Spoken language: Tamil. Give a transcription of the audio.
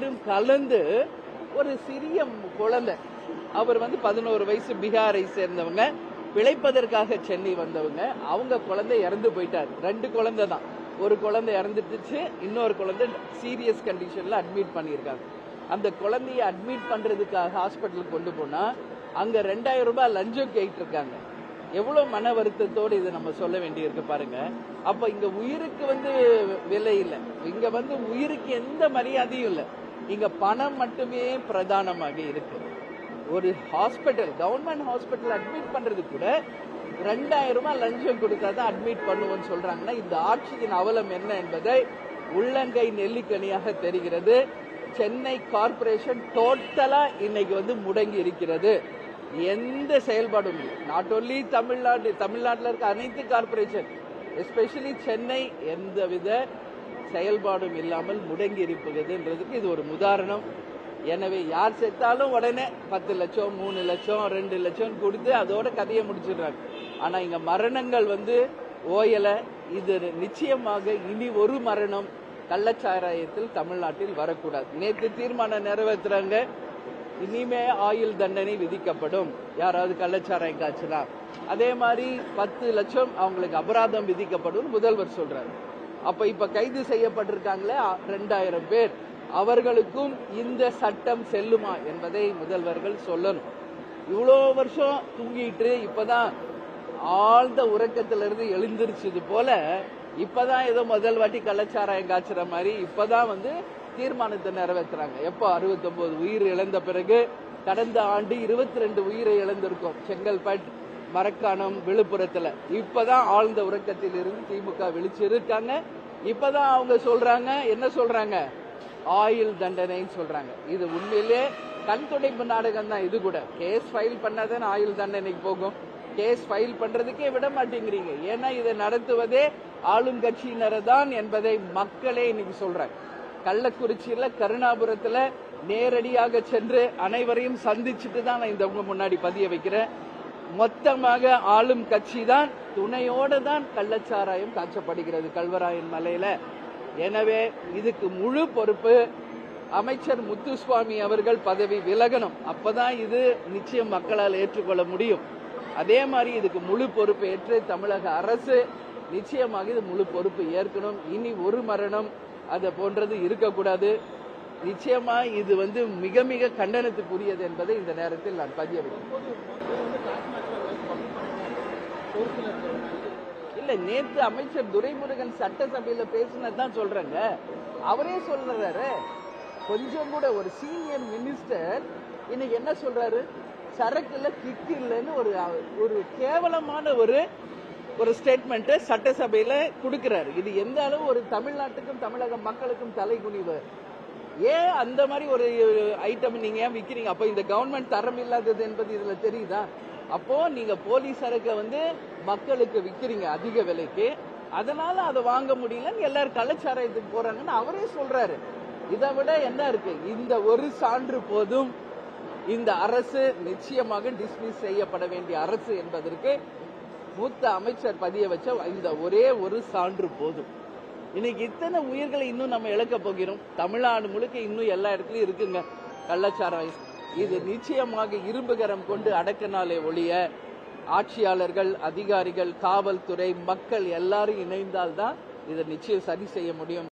தண்ணீரும் கலந்து ஒரு சிறிய குழந்தை. அவர் வந்து பதினோரு வயசு பீகாரை சேர்ந்தவங்க. பிழைப்பதற்காக சென்னை வந்தவங்க. அவங்க குழந்தை இறந்து போயிட்டார். ரெண்டு குழந்தை தான். ஒரு குழந்தை இறந்துட்டுச்சு இன்னொரு குழந்தை சீரியஸ் கண்டிஷன்ல அட்மிட் பண்ணியிருக்காங்க. அந்த குழந்தைய அட்மிட் பண்றதுக்காக ஹாஸ்பிட்டலுக்கு கொண்டு போனா அங்க ரெண்டாயிரம் ரூபாய் லஞ்சம் கேட்டு இருக்காங்க எவ்வளவு மன வருத்தத்தோடு இதை நம்ம சொல்ல வேண்டியிருக்கு பாருங்க. அப்ப இங்க உயிருக்கு வந்து விலை இல்லை. இங்க வந்து உயிருக்கு எந்த மரியாதையும் இல்லை. இங்க பணம் மட்டுமே பிரதானமாக இருக்கு. ஒரு ஹாஸ்பிட்டல் கவர்மெண்ட் ஹாஸ்பிட்டல் அட்மிட் பண்றது கூட ரெண்டாயிரம் ரூபாய் லஞ்சம் கொடுத்தா தான் அட்மிட் பண்ணுவோம்னு சொல்றாங்கன்னா இந்த ஆட்சியின் அவலம் என்ன என்பதை உள்ளங்கை நெல்லிக்கனியாக தெரிகிறது. சென்னை கார்ப்பரேஷன் டோட்டலா இன்னைக்கு வந்து முடங்கி இருக்கிறது. எந்த செயல்பாடும் இல்லை. நாட் ஓன்லி தமிழ்நாடு தமிழ்நாட்டில் இருக்க அனைத்து கார்பரேஷன் எஸ்பெஷலி சென்னை எந்தவித செயல்பாடும் இல்லாமல் முடங்கி இருப்பதுன்றதுக்கு இது ஒரு உதாரணம். எனவே யார் செத்தாலும் உடனே பத்து லட்சம் மூணு லட்சம் ரெண்டு லட்சம் கொடுத்து அதோட கதையை முடிச்சிடுறாங்க. ஆனா இங்க மரணங்கள் வந்து ஓயல. இது நிச்சயமாக இனி ஒரு மரணம் கள்ளச்சாராயத்தில் தமிழ்நாட்டில் வரக்கூடாது. நேற்று தீர்மானம் நிறைவேற்றுறாங்க இனிமே ஆயுள் தண்டனை விதிக்கப்படும். யாராவது கள்ளச்சாராயம் காய்ச்சினா அதே மாதிரி பத்து லட்சம் அவங்களுக்கு அபராதம் விதிக்கப்படும். முதல்வர் சொல்றாரு. அப்ப இப்ப கைது செய்யப்பட்டிருக்காங்களே ரெண்டாயிரம் பேர். அவர்களுக்கும் இந்த சட்டம் செல்லுமா என்பதை முதல்வர்கள் சொல்லணும். இவ்வளோ வருஷம் தூங்கிட்டு இப்பதான் ஆழ்ந்த உறக்கத்திலிருந்து எழுந்திருச்சது போல இப்பதான் ஏதோ முதல் வாட்டி கள்ளச்சாராயம் காய்ச்சுற மாதிரி இப்பதான் வந்து தீர்மானத்தை நிறைவேற்றுறாங்க எப்போ? 69 உயிர் இழந்த பிறகு கடந்த ஆண்டு 22 ரெண்டு உயிரை இழந்திருக்கோம். செங்கல்பட்டு மரக்காணம் விழுப்புரத்துல. இப்பதான் ஆழ்ந்த உறக்கத்தில் இருந்து திமுக விழிச்சு இருக்காங்க இப்பதான் அவங்க சொல்றாங்க என்ன சொல்றாங்க? ஆயுள் தண்டனைன்னு சொல்றாங்க. இது உண்மையிலே கண் துடைப்பு நாடகம் தான் இது கூட. கேஸ் ஃபைல் பண்ணாதான் ஆயுள் தண்டனைக்கு போகும்? கேஸ் ஃபைல் பண்றதுக்கே விட மாட்டேங்கிறீங்க. ஏன்னா இதை நடத்துவதே ஆளும் கட்சியினரை தான் என்பதை மக்களே இன்னைக்கு சொல்றாங்க. கள்ளக்குறிச்சியில கருணாபுரத்துல நேரடியாக சென்று அனைவரையும் சந்திச்சுட்டு தான் நான் இந்த உங்க முன்னாடி பதிய வைக்கிறேன். மொத்தமாக ஆளும் கட்சி தான் துணையோடு தான் கள்ளச்சாராயம் காய்ச்சப்படுகிறது கல்வராயன் மலையில. எனவே இதுக்கு முழு பொறுப்பு அமைச்சர் முத்துசுவாமி அவர்கள் பதவி விலகணும். அப்பதான் இது நிச்சயம் மக்களால் ஏற்றுக்கொள்ள முடியும். அதே மாதிரி இதுக்கு முழு பொறுப்பு ஏற்று தமிழக அரசு நிச்சயமாக இது முழு பொறுப்பு ஏற்கணும். இனி ஒரு மரணம் அதை போன்றது இருக்கக்கூடாது. நிச்சயமா இது வந்து மிக மிக கண்டனத்துக்குரியது என்பதை இந்த நேரத்தில் நான் பதிய வைக்கிறேன். இல்ல நேற்று அமைச்சர் துரைமுருகன் சட்டசபையில பேசினதான் சொல்றேங்க. அவரே சொல்றாரு கொஞ்சம் கூட ஒரு சீனியர் மினிஸ்டர் இன்னைக்கு என்ன சொல்றாரு? சரக்கு கிக் இல்லைன்னு ஒரு ஒரு கேவலமான ஒரு ஒரு ஸ்டேட்மெண்ட் சட்டசபையில கொடுக்கிறாரு. இது எந்த அளவு ஒரு தமிழ்நாட்டுக்கும் தமிழக மக்களுக்கும் தலைகுனிவு? ஏன் அந்த மாதிரி ஒரு ஐட்டம் நீங்க ஏன் விக்கிறீங்க? அப்போ இந்த கவர்மெண்ட் தரம் இல்லாதது என்பது இதுல தெரியுதா? அப்போ நீங்க போலீஸ் சரக்கை வந்து மக்களுக்கு விக்கிறீங்க அதிக விலைக்கு. அதனால அதை வாங்க முடியலன்னு எல்லாரும் கலாச்சாரத்துக்கு போறாங்கன்னு அவரே சொல்றாரு. இதை விட என்ன இருக்கு? இந்த ஒரு சான்று போதும். இந்த அரசு நிச்சயமாக டிஸ்மிஸ் செய்யப்பட வேண்டிய அரசு என்பதற்கு மூத்த அமைச்சர் பதிய வச்ச இந்த ஒரே ஒரு சான்று போதும். இன்னைக்கு இத்தனை உயிர்களை இன்னும் நம்ம இழக்க போகிறோம். தமிழ்நாடு முழுக்க இன்னும் எல்லா இடத்துலயும் இருக்குங்க. கள்ளச்சாராயம். இது நிச்சயமாக இரும்புகரம் கொண்டு அடக்கினாலே ஒழிய ஆட்சியாளர்கள் அதிகாரிகள் காவல்துறை மக்கள் எல்லாரும் இணைந்தால்தான் இதை நிச்சயம் சரி செய்ய முடியும்.